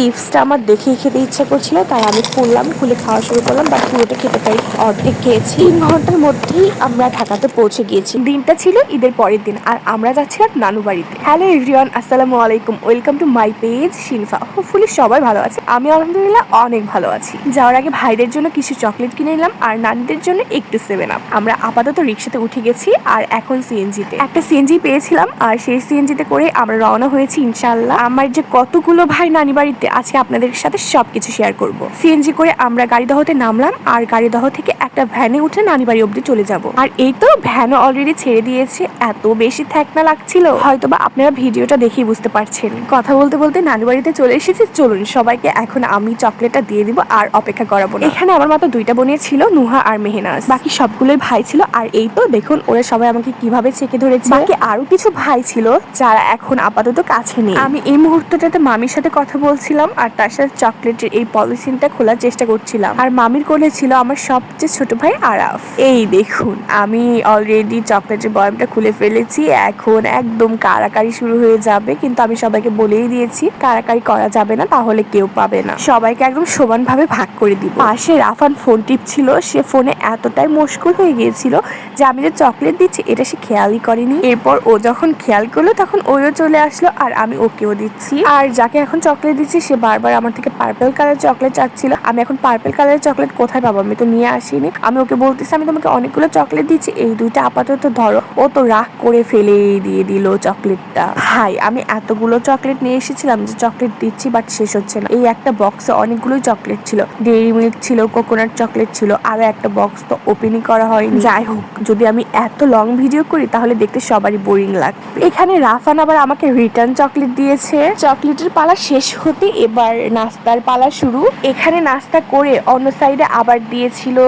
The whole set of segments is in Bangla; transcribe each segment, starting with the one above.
চিপসটা আমার দেখেই খেতে ইচ্ছা করছিল, তাই আমি খুললাম, খুলে খাওয়া শুরু করলাম বাট পুরোটা খেতে পারি অর্ধেক খেয়েছি। তিন ঘণ্টার মধ্যেই আমরা ঢাকাতে পৌঁছে গিয়েছি। দিনটা ছিল ঈদের পরের দিন, আর আমরা যাচ্ছিলাম নানু বাড়িতে। হ্যালো এভরিওয়ান আসসালামু আলাইকুম welcome to my page Shinfa hopefully সবাই ভালো আছে। আমি আলহামদুলিল্লাহ অনেক ভালো আছি। যাওয়ার আগে ভাইদের জন্য কিছু চকলেট কিনে নিলাম, আর নানিদের জন্য একটু সেভেন আপ আমরা আপাতত রিক্সাতে উঠে গেছি, আর এখন সিএনজিতে একটা সিএনজি পেয়েছিলাম, আর সেই সিএনজিতে করে আমরা রওনা হয়েছি ইনশাল্লাহ আমার যে কতগুলো ভাই নানি বাড়িতে আজকে আপনাদের সাথে সবকিছু শেয়ার করব। সিএনজি করে আমরা গাড়িদহতে নামলাম আর গাড়িদহ থেকে একটা ভ্যানে উঠে নানি বাড়ি অব্দি চলে যাব। আর এই তো ভ্যানও অলরেডি ছেড়ে দিয়েছে, এত বেশি থ্যাকনা লাগছিল। হয়তো বা আপনারা ভিডিওটা দেখেই বুঝতে পারছেন। কথা বলতে বলতে নানি বাড়িতে চলে এসেছি। চলুন সবাইকে এখন আমি চকলেটটা দিয়ে দিব আর অপেক্ষা করাবো এখানে আমার মাত্র দুইটা বোনের ছিল, নুহা আর মেহনাজ বাকি সবগুলোই ভাই ছিল। আর এই তো দেখুন, ওরা সবাই আমাকে কীভাবে চেকে ধরেছে। বাকি আরও কিছু ভাই ছিল, যারা এখন আপাতত কাছে নেই। আমি এই মুহূর্তটাতে মামির সাথে কথা বলছিলাম আর তার সাথে চকলেটের এই পলিথিনটা খোলার চেষ্টা করছিলাম। আর মামির কোলে ছিল আমার সবচেয়ে ছোট ভাই আরাফ। এই দেখুন, আমি অলরেডি চকলেটের বয়ামটা খুলে ফেলেছি, এখন একদম কারাকারি শুরু হয়ে যাবে, কিন্তু আমি সবাইকে বলেই দিয়েছি, কারাকারি করা যাবে না, তাহলে কেউ পাবে না। সবাইকে একদম সমানভাবে ভাগ করে দিব। পাশে রাফান ফোন টিপছিল, সে ফোনে এতটাই মুশকুল হয়ে গিয়েছিল যে আমি যে চকলেট দিচ্ছি, এটা সে খেয়ালই করেনি। এরপর ও যখন খেয়াল করল, তখন ওইও চলে আসলো, আর আমি ওকেও দিচ্ছি। আর যাকে এখন চকলেট দিচ্ছি, সে বারবার আমার থেকে পার্পল কালার চকলেট চাচ্ছিল। আমি এখন পার্পল কালারের চকলেট কোথায় পাবো? আমি তো নিয়ে আসিনি। আমি ওকে বলতেছি, আমি তোমাকে অনেকগুলো চকলেট দিচ্ছি এই দুইটা আপাতত ধরো। ও তো রাগ করে ফেলে দিয়ে দিল চকলেটটা হাই, আমি এতগুলো চকলেট নিয়ে এসেছিলাম যে চকলেট দিচ্ছি বাট শেষ হচ্ছে না। এই একটা বক্সে অনেকগুলোই চকলেট ছিল। ডেইরি মিল্ক ছিল কোকোনাট চকলেট ছিল, আরও একটা বক্স তো ওপেনই করা হয়নি। যাই হোক, যদি আমি এত লং ভিডিও করি, তাহলে দেখতে সবারই বোরিং লাগবে। এখানে রাফান আবার আমাকে রিটার্ন চকলেট দিয়েছে। চকলেটের পালা শেষ হতে এবার নাস্তার পালা শুরু। এখানে নাস্তা করে অন্য সাইডে আবার দিয়েছিল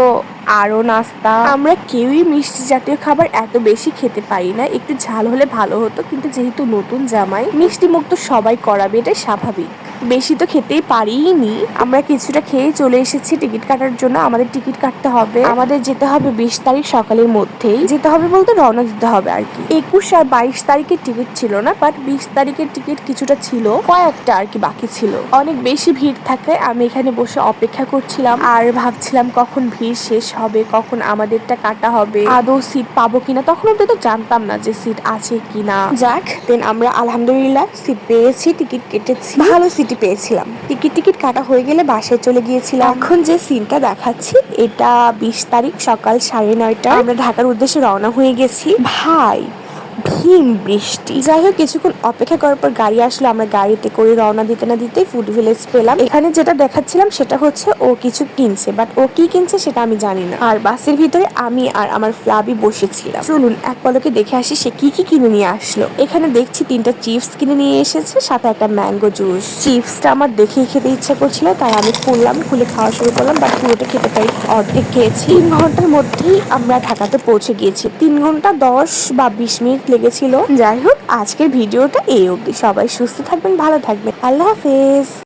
আরও নাস্তা। আমরা কেউই মিষ্টি জাতীয় খাবার এত বেশি খেতে পারি না। একটু ঝাল হলে ভালো হতো, কিন্তু যেহেতু নতুন জামাই মিষ্টি মুখ তো সবাই করাবে, এটাই স্বাভাবিক। বেশি তো খেতেই পারিনি। আমরা কিছুটা খেয়ে চলে এসেছি টিকিট কাটার জন্য। আমাদের টিকিট কাটতে হবে। আমাদের যেতে হবে বিশ তারিখ সকালের মধ্যেই। যেতে হবে বলতে রওনা দিতে হবে আর কি। একুশ আর বাইশ তারিখের টিকিট ছিল না বাট বিশ তারিখের টিকিট কিছুটা ছিল। কয়েকটা আর কি বাকি ছিল। অনেক বেশি ভিড় থাকে। আমি এখানে বসে অপেক্ষা করছিলাম আর ভাবছিলাম কখন ভিড় শেষ হবে, কখন আমাদেরটা কাটা হবে, আদৌ সিট পাবো কিনা। তখন অব্দি তো জানতাম না যে সিট আছে কিনা। যাক দেন আমরা আলহামদুলিল্লাহ সিট পেয়েছি, টিকিট কেটেছি। ভালো সিটি পেয়েছিলাম। টিকিট টিকিট কাটা হয়ে গেলে বাসায় চলে গিয়েছিলাম। এখন যে সিনটা দেখাচ্ছি, এটা বিশ তারিখ সকাল সাড়ে নয়টা আমরা ঢাকার উদ্দেশ্যে রওনা হয়ে গেছি। ভাই ভীম বৃষ্টি। যাই হোক, কিছুক্ষণ অপেক্ষা করার পর গাড়ি আসলো। আমরা গাড়িতে করে রওনা দিতে না দিতেই ফুড ভিলেজ পেলাম। এখানে যেটা দেখাচ্ছিলাম সেটা হচ্ছে ও কিছু কিনছে বাট ও কি কিনছে সেটা আমি জানি না। আর বাসের ভিতরে আমি আর আমার ফ্লাবি বসেছিলাম। চলুন, এক পলকে দেখে আসি সে কি কি কিনে নিয়ে আসলো। এখানে দেখছি তিনটা চিপস কিনে নিয়ে এসেছে, সাথে একটা ম্যাঙ্গো জুস। চিপসটা আমার দেখেই খেতে ইচ্ছা করছিল, তাই আমি খুললাম, খুলে খাওয়া শুরু করলাম বাট পুরোটা খেতে পারি অর্ধেক খেয়েছি। তিন ঘণ্টার মধ্যেই আমরা ঢাকাতে পৌঁছে গিয়েছি। তিন ঘণ্টা দশ বা বিশ মিনিট লেগেছিল। যাই হোক আজকের ভিডিওটা এই অবধি। সবাই সুস্থ থাকবেন ভালো থাকবেন। আল্লাহ হাফেজ।